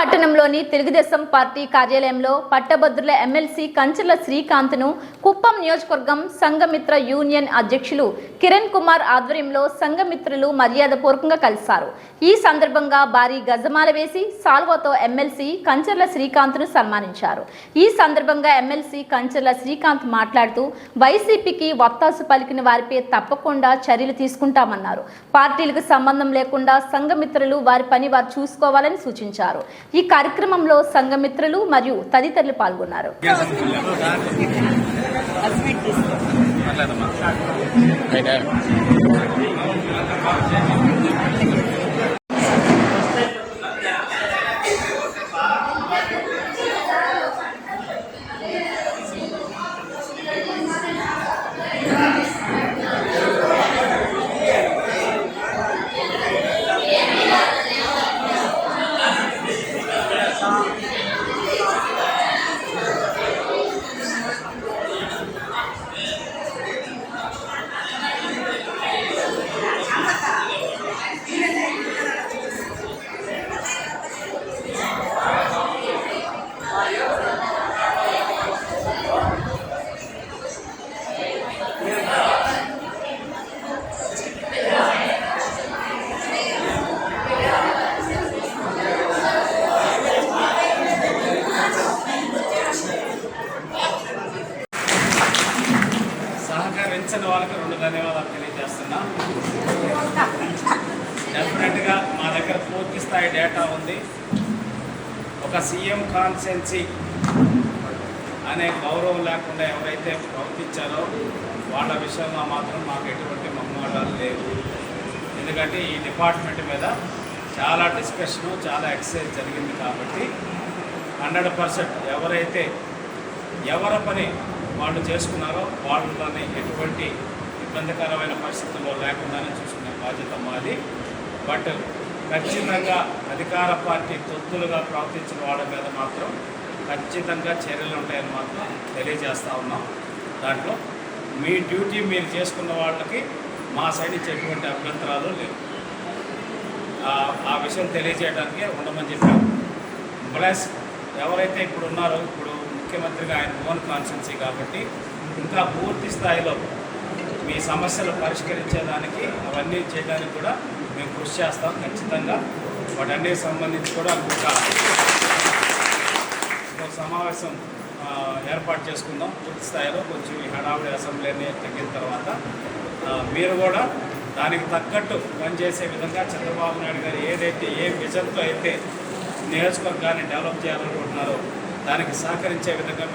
పట్టణంలోని తెలుగుదేశం పార్టీ కార్యాలయంలో పట్టభద్రుల ఎమ్మెల్సీ కంచెల శ్రీకాంత్ను కుప్పం నియోజకవర్గం సంఘమిత్ర యూనియన్ అధ్యక్షులు కిరణ్ కుమార్ ఆధ్వర్యంలో సంఘమిత్రులు మర్యాదపూర్వకంగా కలిశారు. ఈ సందర్భంగా భారీ గజమాల వేసి సాల్వతో ఎమ్మెల్సీ కంచెల శ్రీకాంత్ను సన్మానించారు. ఈ సందర్భంగా ఎమ్మెల్సీ కంచర్ల శ్రీకాంత్ మాట్లాడుతూ వైసీపీకి వత్తాసు పలికిన వారిపై తప్పకుండా చర్యలు తీసుకుంటామన్నారు. పార్టీలకు సంబంధం లేకుండా సంఘమిత్రులు వారి పని వారు చూసుకోవాలని సూచించారు. ఈ కార్యక్రమంలో సంఘమిత్రులు మరియు తదితరులు పాల్గొన్నారు. వాళ్ళకి రెండు ధన్యవాదాలు తెలియజేస్తున్నా. డెఫినెట్గా మా దగ్గర పూర్తి స్థాయి డేటా ఉంది. ఒక సీఎం కాన్సెన్సీ అనే గౌరవం లేకుండా ఎవరైతే ప్రవర్తించారో వాళ్ళ విషయంలో మాత్రం మాకు ఎటువంటి మమ్మల్ని లేవు. ఎందుకంటే ఈ డిపార్ట్మెంట్ మీద చాలా డిస్కషను చాలా ఎక్సర్సైజ్ జరిగింది కాబట్టి హండ్రెడ్ పర్సెంట్ ఎవరైతే ఎవరి పని వాళ్ళు చేసుకున్నారో వాళ్ళని ఎటువంటి ఇబ్బందికరమైన పరిస్థితుల్లో లేకుండానే చూసుకునే బాధ్యత మాది. బట్ ఖచ్చితంగా అధికార పార్టీ తొత్తులుగా ప్రవర్తించిన వాళ్ళ మీద మాత్రం ఖచ్చితంగా చర్యలు ఉంటాయని మాత్రం తెలియజేస్తూ ఉన్నాం. దాంట్లో మీ డ్యూటీ మీరు చేసుకున్న వాళ్ళకి మా సైడ్ నుంచి ఎటువంటి అభ్యంతరాలు లేవు. ఆ- విషయం తెలియజేయడానికి ఉండమని చెప్పాము ప్లస్ ఎవరైతే ఇప్పుడు ఉన్నారో ఇప్పుడు ముఖ్యమంత్రిగా ఆయన ఓన్ కాన్స్టెన్సీ కాబట్టి ఇంకా పూర్తి స్థాయిలో మీ సమస్యలు పరిష్కరించేదానికి అవన్నీ చేయడానికి కూడా మేము కృషి చేస్తాం. ఖచ్చితంగా వాటన్నిటికి సంబంధించి కూడా ఒక సమావేశం ఏర్పాటు చేసుకుందాం. పూర్తి స్థాయిలో కొంచెం ఈ హడావుడి అసెంబ్లీని తగ్గిన తర్వాత మీరు కూడా దానికి తగ్గట్టు పనిచేసే విధంగా చంద్రబాబు నాయుడు గారు ఏదైతే ఏ విజన్తో అయితే నియోజకవర్గాన్ని డెవలప్ చేయాలనుకుంటున్నారో దానికి సహకరించే విధంగా